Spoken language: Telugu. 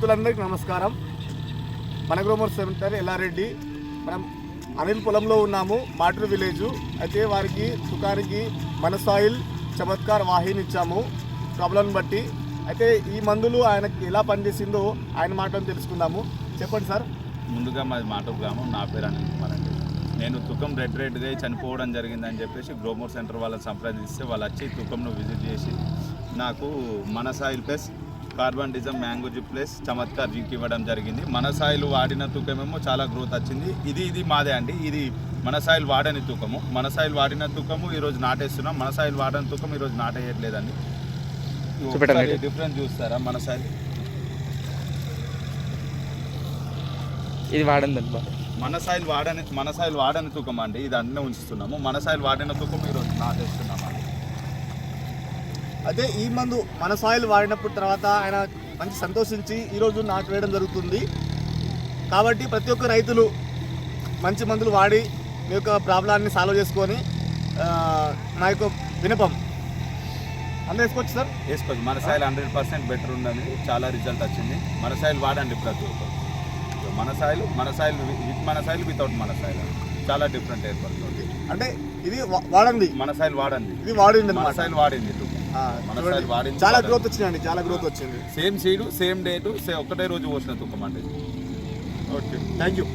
రైతులందరికీ నమస్కారం. మన గ్రోమర్ సెంటర్ ఎల్లారెడ్డి. మనం అనిల్ పొలంలో ఉన్నాము మాటర్ విలేజ్. అయితే వారికి సుఖానికి మన సాయిల్ చమత్కార్ వాహిని ఇచ్చాము ప్రాబ్లం బట్టి. అయితే ఈ మందులు ఆయనకి ఎలా పనిచేసిందో ఆయన మాటలు తెలుసుకుందాము. చెప్పండి సార్. ముందుగా మాది మాటూరు గ్రామం నా పేరు అనిల్ కుమార్ అండి. నేను తుకం రెడ్ రెడ్గా చనిపోవడం జరిగిందని చెప్పేసి గ్రోమోర్ సెంటర్ వాళ్ళని సంప్రదిస్తే వాళ్ళు వచ్చి తుకంను విజిట్ చేసి నాకు మన సాయిల్ ప్లస్ కార్బన్ డిజం మ్యాంగో జూ ప్లస్ చమత్కార్ జీకి ఇవ్వడం జరిగింది. మన సాయిల్ వాడిన తూకమేమో చాలా గ్రోత్ వచ్చింది. ఇది ఇది మాదే అండి. ఇది మన సాయిల్ వాడని తూకము. మన సాయిల్ వాడిన తూకము ఈరోజు నాటేస్తున్నాం. మన సాయిల్ వాడని తూకం ఈరోజు నాటేయట్లేదండి. డిఫరెన్స్ చూస్తారా మన సాయిల్ ఇది వాడండి మన సాయిల్ వాడని మన సాయిల్ వాడని తూకం అండి. ఇది అన్నీ ఉంచుతున్నాము. మన సాయిల్ వాడిన తూకం ఈరోజు నాటేస్తున్నాం అదే ఈ మందు మన సాయిల్ వాడినప్పుడు తర్వాత ఆయన మంచి సంతోషించి ఈరోజు నాటు వేయడం జరుగుతుంది. కాబట్టి ప్రతి ఒక్క రైతులు మంచి మందులు వాడి మీ యొక్క ప్రాబ్లాన్ని సాల్వ్ చేసుకొని నా యొక్క వినపం. అందరూ వేసుకోవచ్చు సార్? వేసుకోవచ్చు. మన సాయిల్ హండ్రెడ్ పర్సెంట్ బెటర్ ఉందని చాలా రిజల్ట్ వచ్చింది. మన సాయిల్ వాడండి ప్రతి ఒక్కరు. మన సాయిల్ మన సాయిల్ విత్ మన సాయిల్ వితౌట్ మన సాయిల్ చాలా డిఫరెంట్ ఏర్పడుతుంది. అంటే ఇది వాడండి. మన సాయిల్ వాడండి. ఇది వాడింది మన. సాయిల్ వాడింది. చాలా. గ్రోత్ వచ్చిందండి చాలా గ్రోత్ వచ్చింది. సేమ్ సీడు సేమ్ డేటు ఒకటే రోజు పోసిన అండి. Okay thank you